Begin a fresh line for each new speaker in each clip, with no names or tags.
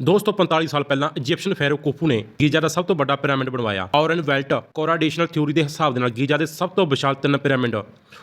ਦੋਸਤੋ 45 ਸਾਲ ਪਹਿਲਾਂ ਇਜੀਪਸ਼ੀਅਨ ਫੈਰੋ ਕੋਫੂ ਨੇ ਗੀਜ਼ਾ ਦਾ ਸਭ ਤੋਂ ਵੱਡਾ ਪਿਰਾਮਿਡ ਬਣਵਾਇਆ। ਔਰਨ ਵੈਲਟ ਕੋਰਾਡੇਸ਼ਨਲ ਥਿਊਰੀ ਦੇ ਹਿਸਾਬ ਦੇ ਨਾਲ ਗੀਜ਼ਾ ਦੇ ਸਭ ਤੋਂ ਵਿਸ਼ਾਲ ਤਿੰਨ ਪਿਰਾਮਿਡ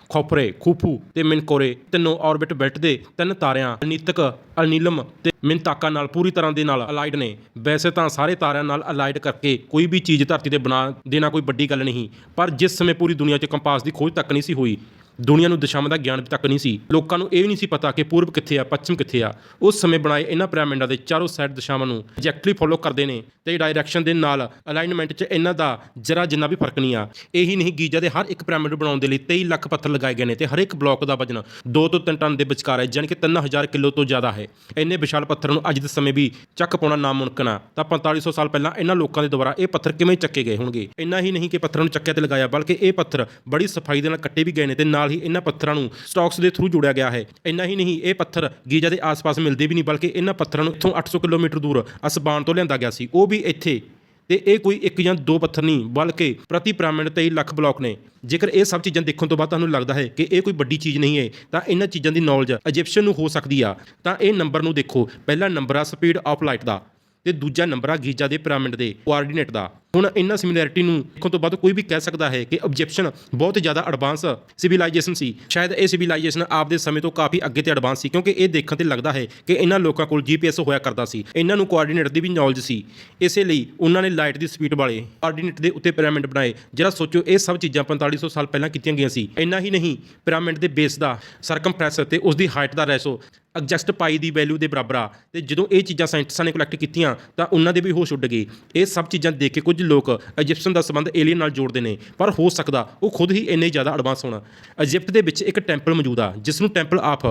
ਖੋਫਰੇ ਖੂਫੂ ਤੇ ਮਿਨਕੋਰੇ, ਤਿੰਨੋਂ ਆਰਬਿਟ ਬੈਲਟ ਦੇ ਤਿੰਨ ਤਾਰਿਆਂ ਨੀਤਕ ਅਨੀਲਮ ਤੇ ਮਿਨਤਾਕਾ ਨਾਲ ਪੂਰੀ ਤਰ੍ਹਾਂ ਦੇ ਨਾਲ ਅਲਾਈਡ ਨੇ। ਵੈਸੇ ਤਾਂ ਸਾਰੇ ਤਾਰਿਆਂ ਨਾਲ ਅਲਾਈਡ ਕਰਕੇ ਕੋਈ ਵੀ ਚੀਜ਼ ਧਰਤੀ ਤੇ ਬਣਾ ਦੇਣਾ ਕੋਈ ਵੱਡੀ ਗੱਲ ਨਹੀਂ, ਪਰ ਜਿਸ ਸਮੇਂ ਪੂਰੀ ਦੁਨੀਆ 'ਚ ਕੰਪਾਸ ਦੀ ਖੋਜ ਤੱਕ ਨਹੀਂ ਸੀ ਹੋਈ ਦੁਨੀਆ ਨੂੰ ਦਿਸ਼ਾਵਾਂ ਦਾ ਗਿਆਨ ਤੱਕ ਨਹੀਂ ਸੀ। ਲੋਕਾਂ ਨੂੰ ਇਹ ਵੀ ਨਹੀਂ ਸੀ ਪਤਾ ਕਿ ਪੂਰਬ ਕਿੱਥੇ ਆ, ਪੱਛਮ ਕਿੱਥੇ ਆ। ਉਸ ਸਮੇਂ ਬਣਾਏ ਇਹਨਾਂ ਪਿਰਾਮਿਡਾਂ ਦੇ ਚਾਰੋਂ ਸਾਈਡ ਦਿਸ਼ਾਵਾਂ ਨੂੰ ਐਗਜ਼ੈਕਟਲੀ ਫੋਲੋ ਕਰਦੇ ਨੇ ਤੇ ਡਾਇਰੈਕਸ਼ਨ ਦੇ ਨਾਲ ਅਲਾਈਨਮੈਂਟ 'ਚ ਇਹਨਾਂ ਦਾ ਜਰਾ ਜਿੰਨਾ ਵੀ ਫ਼ਰਕ ਨਹੀਂ ਆ। ਇਹੀ ਨਹੀਂ ਗੀਜ਼ਾ ਦੇ ਹਰ ਇੱਕ ਪਿਰਾਮਿਡ ਬਣਾਉਣ ਦੇ ਲਈ 23 ਲੱਖ ਪੱਥਰ ਲਗਾਏ ਗਏ ਨੇ ਤੇ ਹਰ ਇੱਕ ਬਲਾਕ ਦਾ ਵਜਨ 2 ਤੋਂ 3 ਟਨ ਦੇ ਵਿਚਕਾਰ ਹੈ ਯਾਨੀ ਕਿ 3000 ਕਿਲੋ ਤੋਂ ਜ਼ਿਆਦਾ ਹੈ। ਇੰਨੇ ਵਿਸ਼ਾਲ ਪੱਥਰ ਨੂੰ ਅੱਜ ਦੇ ਸਮੇਂ ਵੀ ਚੱਕ ਪਾਉਣਾ ਨਾਮੁਮਕਿਨ ਆ। ਤਾਂ 4500 ਸਾਲ ਪਹਿਲਾਂ ਇਹਨਾਂ ਲੋਕਾਂ ਦੇ ਦੁਆਰਾ ਇਹ ਪੱਥਰ ਕਿਵੇਂ ਚੱਕੇ ਗਏ ਹੋਣਗੇ? ਇੰਨਾ ਹੀ ਨਹੀਂ ਕਿ ਪੱਥਰਾਂ ਨੂੰ ਚੱਕਿਆ ਤੇ ਲਗਾਇਆ, ਬਲਕਿ ਇਹ ਪੱਥਰ ਬੜੀ ਸਫ਼ਾਈ ਦੇ ਨਾਲ ਕੱਟੇ ਵੀ ਗਏ ਨੇ ਤੇ ਨਾਲ ਹੀ ਇਹਨਾਂ ਪੱਥਰਾਂ ਨੂੰ ਸਟਾਕਸ ਦੇ ਥਰੂ ਜੋੜਿਆ ਗਿਆ ਹੈ। ਇੰਨਾ ਹੀ ਨਹੀਂ, ਇਹ ਪੱਥਰ ਗੀਜ਼ਾ ਦੇ ਆਸ-ਪਾਸ ਮਿਲਦੇ ਵੀ ਨਹੀਂ, ਬਲਕਿ ਇਹਨਾਂ ਪੱਥਰਾਂ ਨੂੰ ਇੱਥੋਂ 800 ਕਿਲੋਮੀਟਰ ਦੂਰ ਅਸਬਾਨ ਤੋਂ ਲਿਆਂਦਾ ਗਿਆ ਸੀ। ਉਹ ਵੀ ਇੱਥੇ। ਤੇ ਇਹ ਕੋਈ ਇੱਕ ਜਾਂ ਦੋ ਪੱਥਰ ਨਹੀਂ, ਬਲਕਿ ਪ੍ਰਤੀ ਪਿਰਾਮਿਡ 23 ਲੱਖ ਬਲੌਕ ਨੇ। ਜੇਕਰ ਇਹ ਸਭ ਚੀਜ਼ਾਂ ਦੇਖਣ ਤੋਂ ਬਾਅਦ ਤੁਹਾਨੂੰ ਲੱਗਦਾ ਹੈ ਕਿ ਇਹ ਕੋਈ ਵੱਡੀ ਚੀਜ਼ ਨਹੀਂ ਹੈ, ਤਾਂ ਇਹਨਾਂ ਚੀਜ਼ਾਂ ਦੀ ਨੌਲੇਜ ਇਜਿਪਸ਼ੀਅਨ ਨੂੰ ਹੋ ਸਕਦੀ ਆ। ਤਾਂ ਇਹ ਨੰਬਰ ਨੂੰ ਦੇਖੋ। ਪਹਿਲਾ ਨੰਬਰ ਆ ਸਪੀਡ ਆਫ ਲਾਈਟ ਦਾ ਤੇ ਦੂਜਾ ਨੰਬਰ ਆ ਗੀਜ਼ਾ ਦੇ ਪਿਰਾਮਿਡ ਦੇ ਕੋਆਰਡੀਨੇਟ ਦਾ। ਹੁਣ ਇਹਨਾਂ ਸਿਮਿਲੈਰਿਟੀ ਨੂੰ ਦੇਖਣ ਤੋਂ ਬਾਅਦ ਕੋਈ ਵੀ ਕਹਿ ਸਕਦਾ ਹੈ ਕਿ ਇਜਿਪਸ਼ੀਅਨ ਬਹੁਤ ਜ਼ਿਆਦਾ ਐਡਵਾਂਸ ਸਿਵਲਾਈਜੇਸ਼ਨ ਸੀ। ਸ਼ਾਇਦ ਇਹ ਸਿਵਲਾਈਜੇਸ਼ਨ ਆਪਦੇ ਸਮੇਂ ਤੋਂ ਕਾਫੀ ਅੱਗੇ ਤੇ ਐਡਵਾਂਸ ਸੀ, ਕਿਉਂਕਿ ਇਹ ਦੇਖਣ ਤੇ ਲੱਗਦਾ ਹੈ ਕਿ ਇਹਨਾਂ ਲੋਕਾਂ ਕੋਲ ਜੀਪੀਐਸ ਹੋਇਆ ਕਰਦਾ ਸੀ। ਇਹਨਾਂ ਨੂੰ ਕੋਆਰਡੀਨੇਟ ਦੀ ਵੀ ਨੌਲੇਜ ਸੀ। ਇਸੇ ਲਈ ਉਹਨਾਂ ਨੇ ਲਾਈਟ ਦੀ ਸਪੀਡ ਵਾਲੇ ਕੋਆਰਡੀਨੇਟ ਦੇ ਉੱਤੇ ਪਿਰਾਮਿਡ ਬਣਾਏ, ਜਿਹੜਾ ਸੋਚੋ ਇਹ ਸਭ ਚੀਜ਼ਾਂ 4500 ਸਾਲ ਪਹਿਲਾਂ ਕੀਤੀਆਂ ਗਈਆਂ ਸੀ। ਇੰਨਾ ਹੀ ਨਹੀਂ ਪਿਰਾਮਿਡ ਦੇ ਬੇਸ ਦਾ ਸਰਕਮਫਰੈਂਸ ਤੇ ਉਸ ਦੀ ਹਾਈਟ ਦਾ ਰੈਸ਼ੋ ਐਗਜਸਟ ਪਾਈ ਦੀ ਵੈਲਿਊ ਦੇ ਬਰਾਬਰ ਆ। ਤੇ ਜਦੋਂ ਇਹ ਚੀਜ਼ਾਂ ਸਾਇੰਟਿਸਟਾਂ ਨੇ ਕਲੈਕਟ ਕੀਤੀਆਂ, ਤਾਂ ਉਹਨਾਂ ਦੇ ਵੀ ਹੋਸ਼ ਉੱਡ ਗਏ। ਇਹ ਸਭ ਚੀਜ਼ਾਂ ਦੇਖ ਕੇ ਕੁਝ ਲੋਕ ਇਜਿਪਸ਼ਨ ਦਾ ਸੰਬੰਧ ਏਲੀਅਨ ਨਾਲ ਜੋੜਦੇ ਨੇ, ਪਰ ਹੋ ਸਕਦਾ ਉਹ ਖੁਦ ਹੀ ਇੰਨੇ ਜ਼ਿਆਦਾ ਐਡਵਾਂਸ ਹੋਣ। ਇਜਿਪਟ ਦੇ ਵਿੱਚ ਇੱਕ ਟੈਂਪਲ ਮੌਜੂਦ ਆ ਜਿਸ ਨੂੰ ਟੈਂਪਲ ਆਫ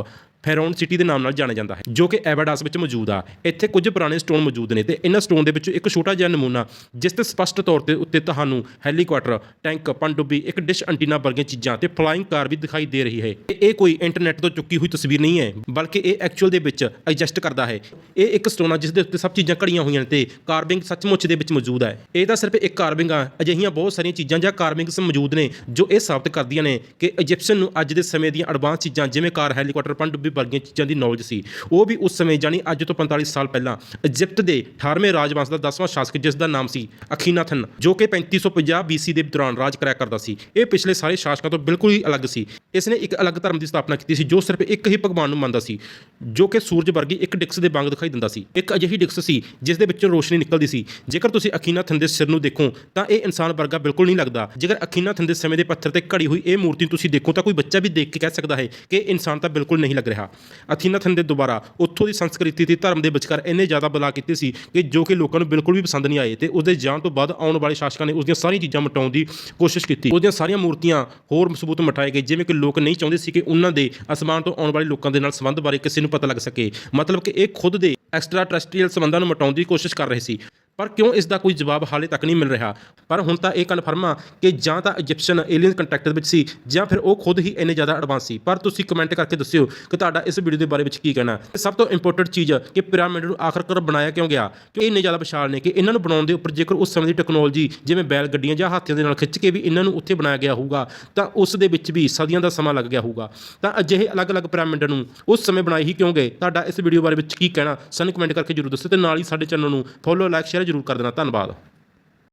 ਫੈਰੋਨ ਸਿਟੀ ਦੇ ਨਾਮ ਨਾਲ ਜਾਣਿਆ ਜਾਂਦਾ ਹੈ, ਜੋ ਕਿ ਐਵਾਡਾਸ ਵਿੱਚ ਮੌਜੂਦ ਆ। ਇੱਥੇ ਕੁਝ ਪੁਰਾਣੇ ਸਟੋਨ ਮੌਜੂਦ ਨੇ ਤੇ ਇਹਨਾਂ ਸਟੋਨ ਦੇ ਵਿੱਚੋਂ ਇੱਕ ਛੋਟਾ ਜਿਹਾ ਨਮੂਨਾ, ਜਿਸ ਤੇ ਸਪਸ਼ਟ ਤੌਰ ਤੇ ਉੱਤੇ ਤੁਹਾਨੂੰ ਹੈਲੀਕਾਪਟਰ, ਟੈਂਕ ਪਣਡੁੱਬੀ ਇੱਕ ਡਿਸ਼ ਐਂਟੀਨਾ ਵਰਗੀਆਂ ਚੀਜ਼ਾਂ ਤੇ ਫਲਾਈਂਗ ਕਾਰ ਵੀ ਦਿਖਾਈ ਦੇ ਰਹੀ ਹੈ। ਇਹ ਕੋਈ ਇੰਟਰਨੈਟ ਤੋਂ ਚੁੱਕੀ ਹੋਈ ਤਸਵੀਰ ਨਹੀਂ ਹੈ, ਬਲਕਿ ਇਹ ਐਕਚੁਅਲ ਦੇ ਵਿੱਚ ਐਡਜਸਟ ਕਰਦਾ ਹੈ। ਇਹ ਇੱਕ ਸਟੋਨ ਆ, ਜਿਸ ਦੇ ਉੱਤੇ ਸਭ ਚੀਜ਼ਾਂ ਘੜੀਆਂ ਹੋਈਆਂ ਨੇ ਤੇ ਕਾਰਵਿੰਗ ਸੱਚਮੁੱਚ ਦੇ ਵਿੱਚ ਮੌਜੂਦ ਹੈ। ਇਹ ਤਾਂ ਸਿਰਫ ਇੱਕ ਕਾਰਵਿੰਗ ਆ, ਅਜਿਹੀਆਂ ਬਹੁਤ ਸਾਰੀਆਂ ਚੀਜ਼ਾਂ ਜਾਂ ਕਾਰਵਿੰਗਸ ਮੌਜੂਦ ਨੇ ਜੋ ਇਹ ਸਾਬਤ ਕਰਦੀਆਂ ਨੇ ਕਿ ਇਜਿਪਸ਼ੀਅਨ ਨੂੰ ਅੱਜ ਦੇ ਸਮੇਂ ਦੀਆਂ ਐਡਵਾਂਸ ਚੀਜ਼ਾਂ, ਜਿਵੇਂ ਕਾਰ ਹੈਲੀਕਾਪਟਰ ਪਣਡੁੱਬੀ ਵਰਗੀਆਂ ਚੀਜ਼ਾਂ ਦੀ ਨੌਲੇਜ ਸੀ। ਉਹ ਵੀ ਉਸ ਸਮੇਂ ਜਾਨੀ ਅੱਜ ਤੋਂ 45 ਸਾਲ ਪਹਿਲਾਂ ਇਜਿਪਟ ਦੇ 18ਵੇਂ ਰਾਜਵੰਸ਼ ਦਾ 10ਵਾਂ ਸ਼ਾਸਕ ਜਿਸ ਦਾ ਨਾਮ ਸੀ ਅਖੀਨਾਥਨ, ਜੋ ਕਿ 3550 BC ਦੇ ਦੌਰਾਨ ਰਾਜ ਕਰਿਆ ਕਰਦਾ ਸੀ। ਇਹ ਪਿਛਲੇ ਸਾਰੇ ਸ਼ਾਸਕਾਂ ਤੋਂ ਬਿਲਕੁਲ ਹੀ ਅਲੱਗ ਸੀ। ਇਸ ਨੇ ਇੱਕ ਅਲੱਗ ਧਰਮ ਦੀ ਸਥਾਪਨਾ ਕੀਤੀ ਸੀ, ਜੋ ਸਿਰਫ ਇੱਕ ਹੀ ਭਗਵਾਨ ਨੂੰ ਮੰਨਦਾ ਸੀ, ਜੋ ਕਿ ਸੂਰਜ ਵਰਗੀ ਇੱਕ ਡਿਕਸ ਦੇ ਵਾਂਗ ਦਿਖਾਈ ਦਿੰਦਾ ਸੀ। ਇੱਕ ਅਜਿਹੀ ਡਿਕਸ ਸੀ, ਜਿਸ ਦੇ ਵਿੱਚੋਂ ਰੋਸ਼ਨੀ ਨਿਕਲਦੀ ਸੀ। ਜੇਕਰ ਤੁਸੀਂ ਅਖੀਨਾਥਨ ਦੇ ਸਿਰ ਨੂੰ ਦੇਖੋ, ਤਾਂ ਇਹ ਇਨਸਾਨ ਵਰਗਾ ਬਿਲਕੁਲ ਨਹੀਂ ਲੱਗਦਾ। ਜੇਕਰ ਅਖੀਨਾਥਨ ਦੇ ਸਮੇਂ ਦੇ ਪੱਥਰ ਤੇ ਘੜੀ ਹੋਈ ਇਹ ਮੂਰਤੀ ਤੁਸੀਂ ਦੇਖੋ, ਤਾਂ ਕੋਈ ਬੱਚਾ ਵੀ ਦੇਖ ਕੇ ਕਹਿ ਸਕਦਾ ਹੈ ਕਿ ਇਹ ਇਨਸਾਨ ਤਾਂ ਬਿਲਕੁਲ ਨਹੀਂ ਲੱਗ ਰਿਹਾ। ਅਥੀਨਾਥਨ ਦੇ ਦੁਬਾਰਾ ਉੱਥੋਂ ਦੀ ਸੰਸਕ੍ਰਿਤੀ ਤੇ ਧਰਮ ਦੇ ਵਿਚਕਾਰ ਇੰਨੇ ਜ਼ਿਆਦਾ ਬਦਲਾਅ ਕੀਤੇ ਸੀ ਕਿ ਜੋ ਕਿ ਲੋਕਾਂ ਨੂੰ ਬਿਲਕੁਲ ਵੀ ਪਸੰਦ ਨਹੀਂ ਆਏ ਤੇ ਉਸਦੇ ਜਾਣ ਤੋਂ ਬਾਅਦ ਆਉਣ ਵਾਲੇ ਸ਼ਾਸਕਾਂ ਨੇ ਉਸ ਦੀਆਂ ਸਾਰੀਆਂ ਚੀਜ਼ਾਂ ਮਿਟਾਉਣ ਦੀ ਕੋਸ਼ਿਸ਼ ਕੀਤੀ। ਉਹਦੀਆਂ ਸਾਰੀਆਂ ਮੂਰਤੀਆਂ ਹੋਰ ਮਜ਼ਬੂਤ ਮਟਾਏ ਗਏ, ਜਿਵੇਂ ਕਿ ਲੋਕ ਨਹੀਂ ਚਾਹੁੰਦੇ ਸੀ ਕਿ ਉਹਨਾਂ ਦੇ ਅਸਮਾਨ ਤੋਂ ਆਉਣ ਵਾਲੇ ਲੋਕਾਂ ਦੇ ਨਾਲ ਸੰਬੰਧ ਬਾਰੇ ਕਿਸੇ ਨੂੰ ਪਤਾ ਲੱਗ ਸਕੇ। ਮਤਲਬ ਕਿ ਇਹ ਖੁਦ ਦੇ ਐਕਸਟਰਾ ਟੈਰੈਸਟਰੀਅਲ ਸੰਬੰਧਾਂ ਨੂੰ ਮਿਟਾਉਣ ਦੀ ਕੋਸ਼ਿਸ਼ ਕਰ ਰਹੇ ਸੀ। ਪਰ ਕਿਉਂ ਇਸ ਦਾ ਕੋਈ ਜਵਾਬ ਹਾਲੇ ਤੱਕ ਨਹੀਂ ਮਿਲ ਰਿਹਾ? ਪਰ ਹੁਣ ਤਾਂ ਇਹ ਕਨਫਰਮ ਆ ਕਿ ਜਾਂ ਤਾਂ ਇਜਿਪਸ਼ੀਅਨ ਏਲੀਅਨ ਕੰਟੈਕਟ ਵਿੱਚ ਸੀ ਜਾਂ ਫਿਰ ਉਹ ਖੁਦ ਹੀ ਇੰਨੇ ਜ਼ਿਆਦਾ ਐਡਵਾਂਸ ਸੀ। ਪਰ ਤੁਸੀਂ ਕਮੈਂਟ ਕਰਕੇ ਦੱਸਿਓ ਕਿ ਤੁਹਾਡਾ ਇਸ ਵੀਡੀਓ ਦੇ ਬਾਰੇ ਵਿੱਚ ਕੀ ਕਹਿਣਾ ਹੈ। ਸਭ ਤੋਂ ਇੰਪੋਰਟੈਂਟ ਚੀਜ਼ ਕਿ ਪਿਰਾਮਿਡ ਨੂੰ ਆਖਰਕਾਰ ਬਣਾਇਆ ਕਿਉਂ ਗਿਆ? ਕਿ ਇਹ ਇੰਨੇ ਜ਼ਿਆਦਾ ਵਿਸ਼ਾਲ ਨੇ ਕਿ ਇਹਨਾਂ ਨੂੰ ਬਣਾਉਣ ਦੇ ਉੱਪਰ ਜੇਕਰ ਉਸ ਸਮੇਂ ਦੀ ਟੈਕਨੋਲੋਜੀ ਜਿਵੇਂ ਬੈਲ ਗੱਡੀਆਂ ਜਾਂ ਹਾਥੀਆਂ ਦੇ ਨਾਲ ਖਿੱਚ ਕੇ ਵੀ ਇਹਨਾਂ ਨੂੰ ਉੱਥੇ ਬਣਾਇਆ ਗਿਆ ਹੋਊਗਾ, ਤਾਂ ਉਸ ਦੇ ਵਿੱਚ ਵੀ ਸਦੀਆਂ ਦਾ ਸਮਾਂ ਲੱਗ ਗਿਆ ਹੋਊਗਾ। ਤਾਂ ਅਜਿਹੇ ਅਲੱਗ-ਅਲੱਗ ਪਿਰਾਮਿਡ ਨੂੰ ਉਸ ਸਮੇਂ ਬਣਾਏ ਹੀ ਕਿਉਂ ਗਏ? ਤੁਹਾਡਾ ਇਸ ਵੀਡੀਓ ਬਾਰੇ ਵਿੱਚ ਕੀ ਕਹਿਣਾ? ਸਾਨੂੰ ਕਮੈਂਟ ਕਰਕੇ ਜਰੂਰ ਦੱਸੋ ਤੇ ਨਾਲ ਹੀ ਸਾਡੇ ਚੈਨਲ ਨੂੰ ਫੋਲੋ ਲਾਈਕ ਸ਼ੇਅਰ ਜਰੂਰ ਕਰ ਦੇਣਾ ਧੰਨਵਾਦ